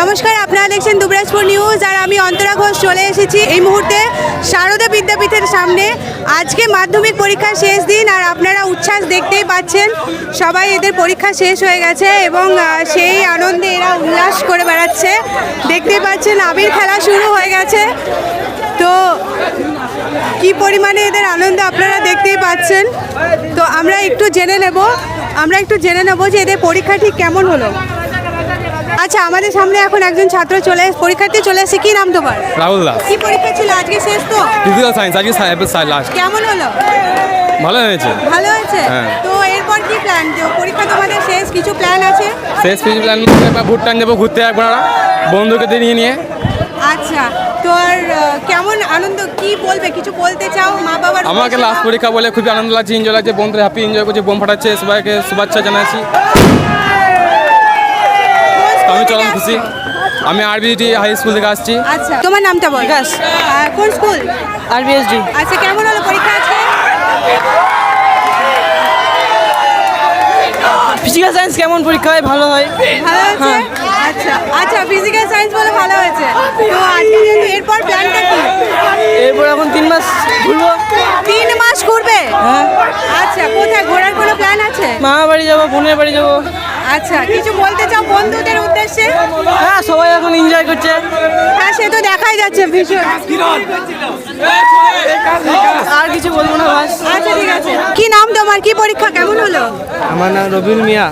নমস্কার, আপনারা দেখছেন দুবরাজপুর নিউজ আর আমি অন্তরা ঘোষ চলে এসেছি এই মুহূর্তে শারদা বিদ্যাপীঠের সামনে। আজকে মাধ্যমিক পরীক্ষার শেষ দিন আর আপনারা উচ্ছ্বাস দেখতেই পাচ্ছেন, সবাই এদের পরীক্ষা শেষ হয়ে গেছে এবং সেই আনন্দে এরা উল্লাস করে বেড়াচ্ছে। দেখতেই পাচ্ছেন আবির খেলা শুরু হয়ে গেছে। তো, কি পরিমাণে এদের আনন্দ আপনারা দেখতেই পাচ্ছেন? তো আমরা একটু জেনে নেব, আমরা একটু জেনে নেব যে এদের পরীক্ষা ঠিক কেমন হলো। আচ্ছা আমাদের সামনে এখন একজন ছাত্র চলে পরীক্ষার্থী চলে এসে কি নাম তোমার? রাহুল দাস। কি পরীক্ষা ছিল? আজকে শেষ তো? ফিজিক্যাল সায়েন্স আজকে লাস্ট কেমন হলো? ভালো হয়েছে। ভালো হয়েছে? হ্যাঁ। তো এরপর কি প্ল্যান পরীক্ষা তোমাদের শেষ? কিছু প্ল্যান আছে? শেষ কিছু প্ল্যান ভুট্টান যাব ঘুরতে একবার বন্ধুকে নিয়ে নিয়ে। আচ্ছা তো আর কেমন আনন্দ? কি বলবে? কিছু বলতে চাও? মা বাবার আমাকে লাস্ট পরীক্ষা বলে খুবই আনন্দ লাগছে এনজয় লাগছে বন্ধুরা হ্যাপি এনজয় করছে বোম ফাটাচ্ছে সবাইকে শুভেচ্ছা জানাচ্ছি। আমি চরম? খুশি। আমি আরবিটি হাই স্কুল থেকে আসছি। আচ্ছা তোমার নামটা বল। বিকাশ। কোন স্কুল আরবিএসডি আচ্ছা কেমন হলো পরীক্ষা আজকে? ফিজিক্যাল সায়েন্স কেমন পরীক্ষা হয়? ভালো হয়। ভালো হয়েছে? আচ্ছা আচ্ছা ফিজিক্যাল সায়েন্স বলে ভালো হয়েছে। তো আজকে এরপর প্ল্যানটা কি? এরপর এখন তিন মাস ঘুরবো। তিন মাস ঘুরবে? হ্যাঁ। আচ্ছা কোথায় ঘোরার কোনো প্ল্যান আছে? মামা বাড়ি যাব বোনের বাড়ি যাব। আচ্ছা কিছু বলতে চাও বন্ধুদের উদ্দেশ্যে? হ্যাঁ সবাই এখন এনজয় করছে। হ্যাঁ সে তো দেখাই যাচ্ছে ভীষণ। আর কিছু বলব না বাস। আচ্ছা ঠিক আছে। কি নাম তোমার? কি পরীক্ষা? কেমন হলো? আমার নাম রবিউল মিয়া।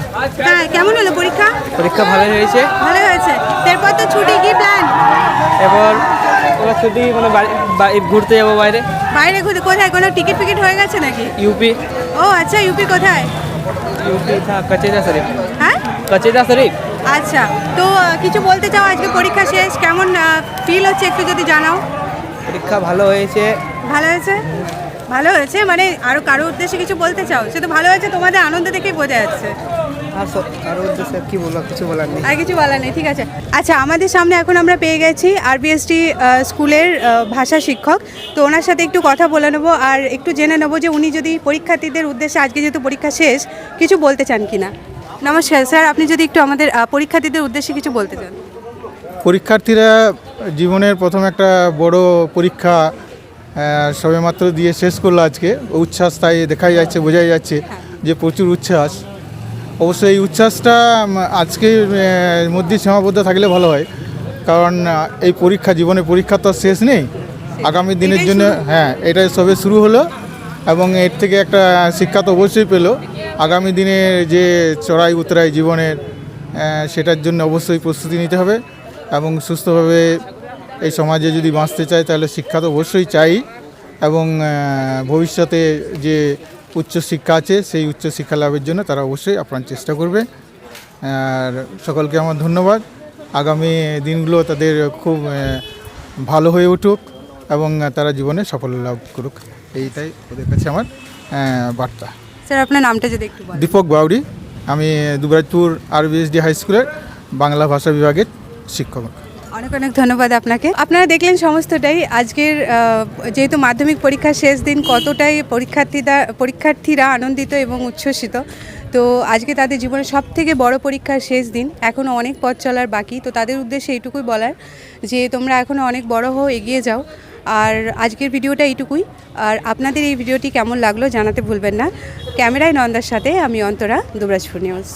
হ্যাঁ কেমন হলো পরীক্ষা? পরীক্ষা ভালো হয়েছে। ভালো হয়েছে। এরপর তো ছুটি কি প্ল্যান এবার এবার ছুটি মানে বাড়ি ঘুরতে যাব বাইরে। বাইরে ঘুরে কোথায়? কোনো টিকিট ফিকিট হয়ে গেছে নাকি? ইউপি। ও আচ্ছা ইউপি কোথায়? ইউপি থা কচেরা হ্যাঁ শরীফ আচ্ছা তো আহ, কিছু বলতে চাও? আজকে পরীক্ষা শেষ। কেমন ফিল হচ্ছে একটু যদি জানাও? পরীক্ষা ভালো হয়েছে। ভালো হয়েছে? ভালো হয়েছে? মানে আরও কারও উদ্দেশ্যে কিছু বলতে চাও? সে তো ভালো হয়েছে তোমাদের আনন্দ দেখেই বোঝা যাচ্ছে। আর সব কারও উদ্দেশ্যে কি বলব কিছু বলার নেই। আর কিছু বলার নেই ঠিক আছে। আচ্ছা আমাদের সামনে এখন আমরা পেয়ে গেছি আরবিএসটি স্কুলের আহ, ভাষা শিক্ষক। তো ওনার সাথে একটু কথা বলে নেব আর একটু জেনে নেব যে উনি যদি পরীক্ষার্থীদের উদ্দেশ্যে আজকে যেহেতু পরীক্ষা শেষ কিছু বলতে চান কিনা? নমস্কার স্যার আপনি যদি একটু আমাদের পরীক্ষার্থীদের উদ্দেশ্যে কিছু বলতে চান। পরীক্ষার্থীরা জীবনের প্রথম একটা বড় পরীক্ষা সবেমাত্র দিয়ে শেষ করল আজকে। উচ্ছ্বাস তাই দেখাই যাচ্ছে বোঝাই যাচ্ছে যে প্রচুর উচ্ছ্বাস। অবশ্যই এই উচ্ছ্বাসটা উম, আজকের মধ্যে সীমাবদ্ধ থাকলে ভালো হয়। কারণ এই পরীক্ষা জীবনে পরীক্ষা তো আর শেষ নেই। আগামী দিনের জন্য হ্যাঁ এটা সবে শুরু হলো এবং এর থেকে একটা শিক্ষা তো অবশ্যই পেল। আগামী দিনে যে চড়াই উতরাই জীবনের সেটার জন্য অবশ্যই প্রস্তুতি নিতে হবে এবং সুস্থভাবে এই সমাজে যদি বাঁচতে চায় তাহলে শিক্ষা তো অবশ্যই চাই এবং ভবিষ্যতে যে উচ্চশিক্ষা আছে সেই উচ্চশিক্ষা লাভের জন্য তারা অবশ্যই আপ্রাণ চেষ্টা করবে। আর সকলকে আমার ধন্যবাদ। আগামী দিনগুলো তাদের খুব ভালো হয়ে উঠুক এবং তারা জীবনে সফল লাভ করুক। এইটাই ওদের কাছে আমার বার্তা। স্যার আপনার নামটা যদি একটু বলেন। দীপক বাউরি আমি দুবরাজপুর আরবিএসডি হাই স্কুলের বাংলা ভাষা বিভাগের শিক্ষক। অনেক অনেক ধন্যবাদ আপনাকে। আপনারা দেখলেন সমস্তটাই। আজকের যেহেতু মাধ্যমিক পরীক্ষার শেষ দিন কতটাই পরীক্ষার্থীরা পরীক্ষার্থীরা আনন্দিত এবং উচ্ছ্বসিত। তো আজকে তাদের জীবনের সব থেকে বড় পরীক্ষার শেষ দিন। এখনও অনেক পথ চলার বাকি। তো তাদের উদ্দেশ্যে এইটুকুই বলার যে তোমরা এখনও অনেক বড় হও এগিয়ে যাও। আর আজকের ভিডিওটা এইটুকুই। আর আপনাদের এই ভিডিওটি কেমন লাগল জানাতে ভুলবেন না। ক্যামেরায় নন্দার সাথে আমি অন্তরা, দুবরাজপুর নিউজ।